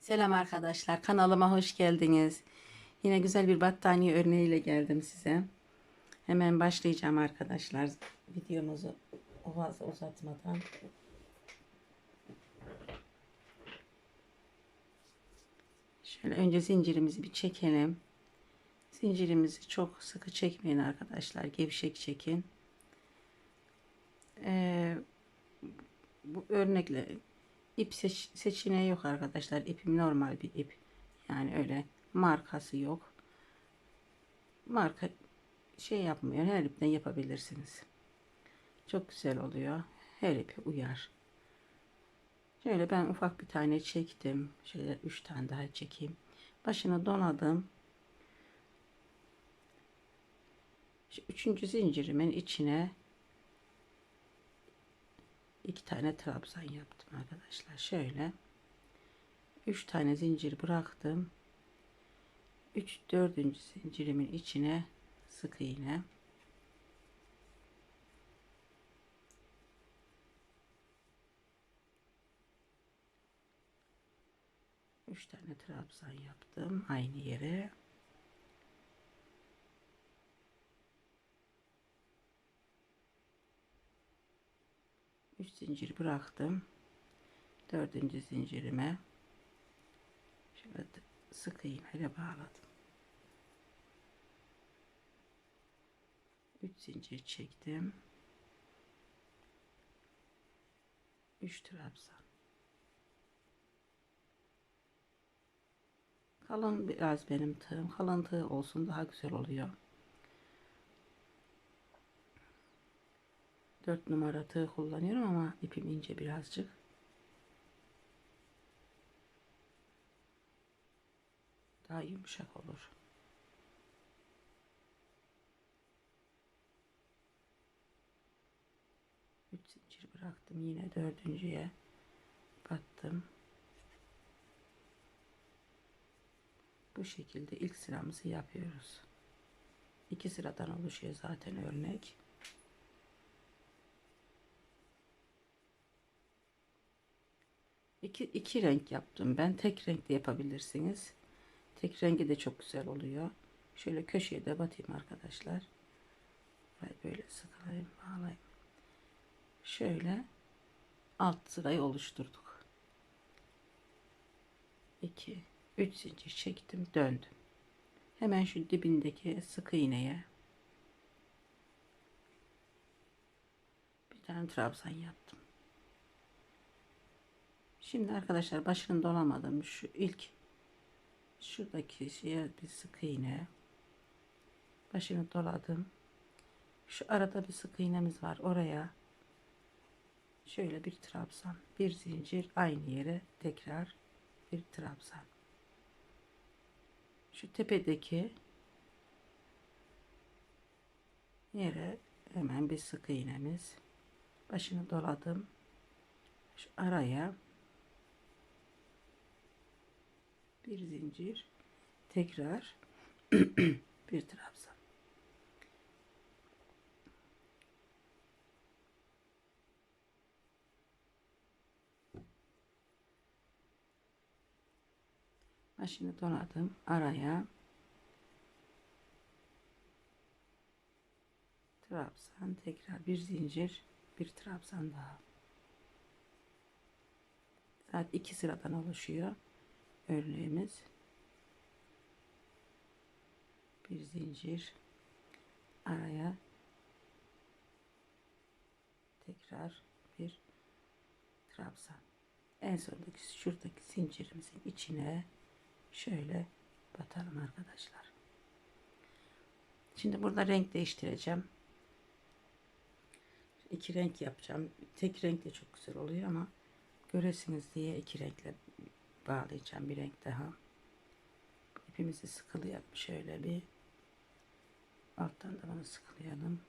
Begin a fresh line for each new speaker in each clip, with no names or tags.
Selam arkadaşlar kanalıma hoş geldiniz. Yine güzel bir battaniye örneğiyle geldim size. Hemen başlayacağım arkadaşlar videomuzu fazla uzatmadan. Şöyle önce zincirimizi bir çekelim. Zincirimizi çok sıkı çekmeyin arkadaşlar. Gevşek çekin. Ee, bu örnekle ip seç, seçeneği yok arkadaşlar. İpim normal bir ip. Yani öyle markası yok. Marka şey yapmıyor. Her ipten yapabilirsiniz. Çok güzel oluyor. Her ipi uyar. Şöyle ben ufak bir tane çektim. Şöyle üç tane daha çekeyim. Başını donadım. Şu üçüncü zincirimin içine iki tane trabzan yaptım arkadaşlar. Şöyle üç tane zincir bıraktım. Üç dördüncü zincirimin içine sık iğne. Üç tane trabzan yaptım aynı yere. Üç zincir bıraktım. Dördüncü zincirime şöyle sık iğneyle bağladım. Üç zincir çektim. Üç trabzan. Kalın biraz benim tığım. Kalın tığ olsun daha güzel oluyor. 4 numara tığ kullanıyorum ama ipim ince birazcık. Daha yumuşak olur. Üç zincir bıraktım yine dördüncüye battım. Bu şekilde ilk sıramızı yapıyoruz. İki sıradan oluşuyor zaten örnek. İki, iki renk yaptım ben. Tek renk de yapabilirsiniz. Tek rengi de çok güzel oluyor. Şöyle köşeye de batayım arkadaşlar. Böyle sıkılayım, bağlayayım. Şöyle alt sırayı oluşturduk. 2 3 zincir çektim, döndüm. Hemen şu dibindeki sık iğneye bir tane trabzan yaptım. Şimdi arkadaşlar başını dolamadım. Şu ilk şuradaki şeye bir sık iğne başını doladım. Şu arada bir sık iğnemiz var. Oraya şöyle bir trabzan, bir zincir aynı yere tekrar bir trabzan. Şu tepedeki yere hemen bir sık iğnemiz. Başını doladım. Şu araya bir zincir tekrar bir trabzan. Başını donadım araya. Trabzan tekrar bir zincir bir trabzan daha. Zaten iki sıradan oluşuyor örneğimiz bir zincir araya tekrar bir trabzan. En sondaki şuradaki zincirimizin içine şöyle batalım arkadaşlar. Şimdi burada renk değiştireceğim. İki renk yapacağım. Tek renk de çok güzel oluyor ama göresiniz diye iki renkle bağlayacağım bir renk daha. İpimizi sıkılayalım şöyle bir. Alttan da bunu sıkılayalım.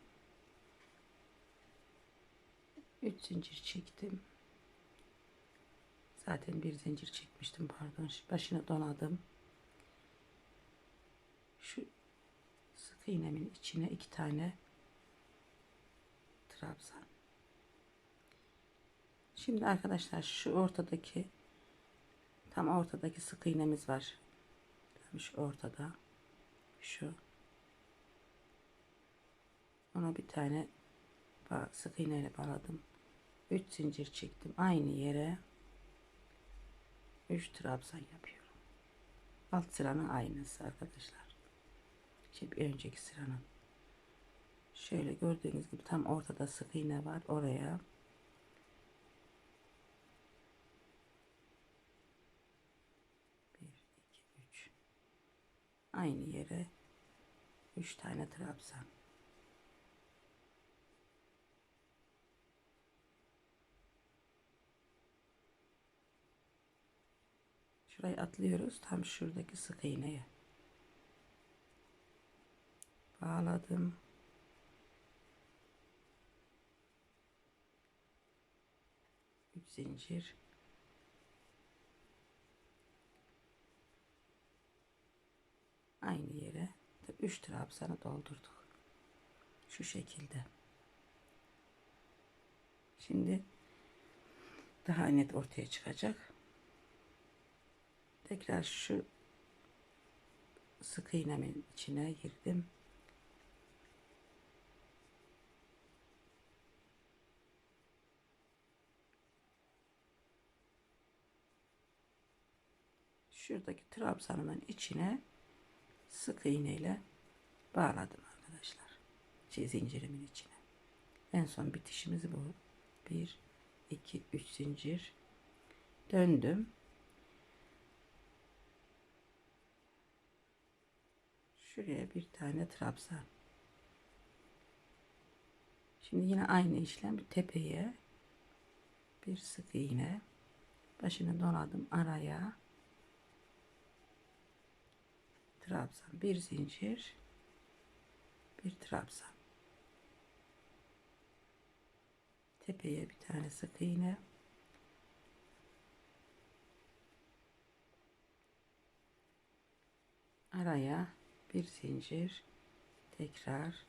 3 zincir çektim. Zaten bir zincir çekmiştim pardon. Başını donadım. Şu sık iğnemin içine iki tane trabzan. Şimdi arkadaşlar şu ortadaki Tam ortadaki sık iğnemiz var. Tam şu ortada. Şu. Ona bir tane sık iğneyle bağladım. 3 zincir çektim. Aynı yere 3 trabzan yapıyorum. Alt sıranın aynısı arkadaşlar. Şimdi bir önceki sıranın. Şöyle gördüğünüz gibi tam ortada sık iğne var. Oraya bir, iki, üç. Aynı yere üç tane trabzan. Şurayı atlıyoruz. Tam şuradaki sık iğneye. Bağladım. Üç zincir. Aynı yere 3 trabzanı doldurduk. Şu şekilde. Şimdi daha net ortaya çıkacak. Tekrar şu sık iğnemin içine girdim. Şuradaki trabzanımın içine sık iğneyle bağladım arkadaşlar. Şey zincirimin içine. En son bitişimiz bu. 1 2 3 zincir döndüm. Şuraya bir tane trabzan. Şimdi yine aynı işlem tepeye bir sık iğne başını doladım araya trabzan. Bir zincir bir trabzan. Tepeye bir tane sık iğne. Araya bir zincir tekrar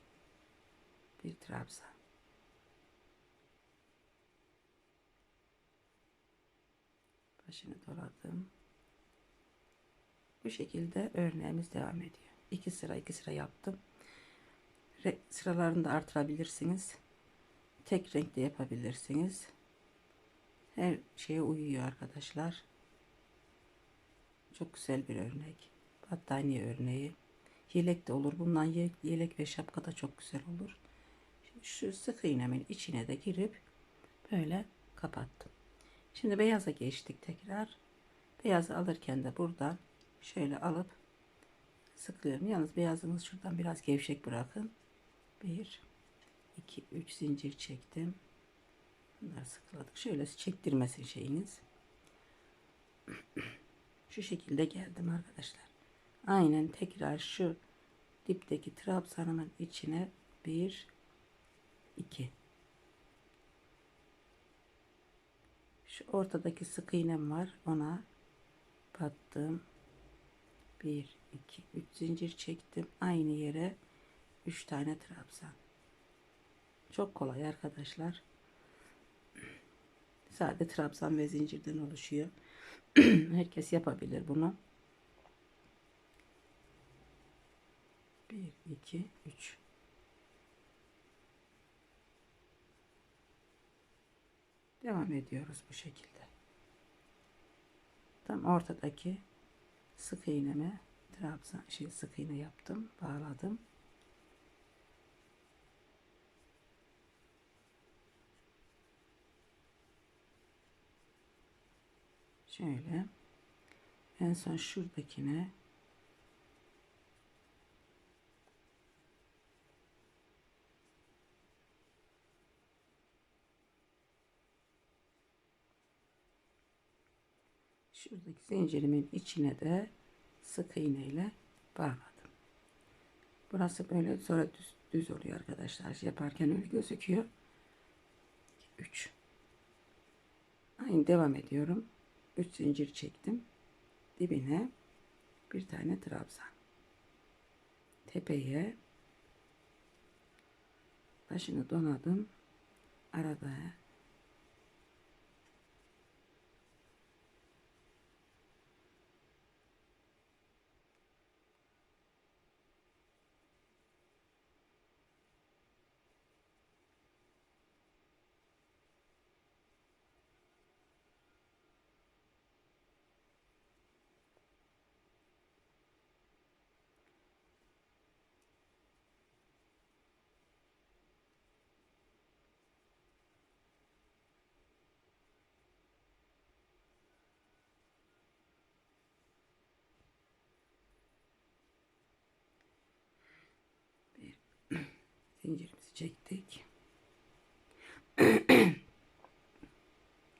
bir trabzan. Başını doladım bu şekilde örneğimiz devam ediyor. 2 sıra 2 sıra yaptım. Sıralarını da artırabilirsiniz. Tek renkte yapabilirsiniz. Her şeye uyuyor arkadaşlar. Çok güzel bir örnek. Battaniye örneği. Yelek de olur. Bundan yelek ve şapka da çok güzel olur. Şu sık iğnemin içine de girip böyle kapattım. Şimdi beyaza geçtik tekrar. Beyazı alırken de buradan şöyle alıp sıkıyorum. Yalnız beyazınız şuradan biraz gevşek bırakın. 1 2 3 zincir çektim. Bunları sıkıladık. Şöyle çektirmesin şeyiniz. Şu şekilde geldim arkadaşlar. Aynen tekrar şu dipteki trabzanımın içine 1 2 Şu ortadaki sık iğnem var. Ona battım. 1 2 3 zincir çektim. Aynı yere 3 tane trabzan. Çok kolay arkadaşlar. Sade trabzan ve zincirden oluşuyor. Herkes yapabilir bunu. 1 2 3 devam ediyoruz bu şekilde. Tam ortadaki sık iğneme trabzan şey sık iğne yaptım bağladım. Şöyle. En son şuradakine şuradaki zincirimin içine de sık iğne ile bağladım. Burası böyle sonra düz, düz oluyor arkadaşlar. Şey yaparken öyle gözüküyor. 3 Aynı devam ediyorum. 3 zincir çektim. Dibine bir tane trabzan. Tepeye başını donadım. Arada Zincirimizi çektik.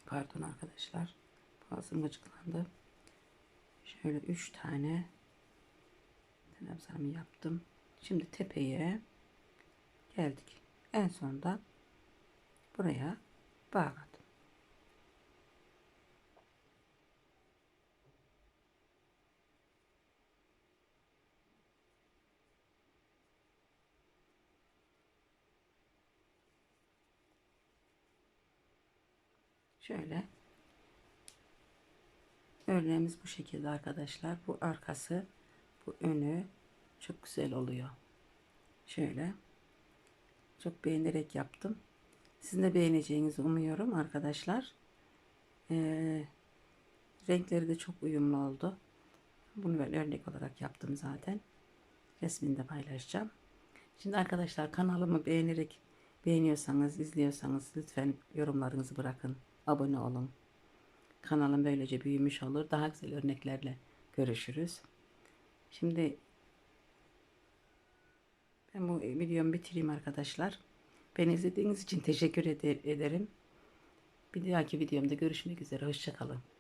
Pardon arkadaşlar. Boğazım gıcıklandı. Şöyle üç tane trabzanımı yaptım. Şimdi tepeye geldik. En sonda buraya bağladım. Şöyle örneğimiz bu şekilde arkadaşlar. Bu arkası, bu önü çok güzel oluyor. Şöyle çok beğenerek yaptım. Sizin de beğeneceğinizi umuyorum arkadaşlar. Ee, renkleri de çok uyumlu oldu. Bunu ben örnek olarak yaptım zaten. Resmini de paylaşacağım. Şimdi arkadaşlar kanalımı beğenerek beğeniyorsanız, izliyorsanız lütfen yorumlarınızı bırakın. Abone olun. Kanalım böylece büyümüş olur. Daha güzel örneklerle görüşürüz. Şimdi ben bu videomu bitireyim arkadaşlar. Beni izlediğiniz için teşekkür eder- ederim. Bir dahaki videomda görüşmek üzere. Hoşçakalın.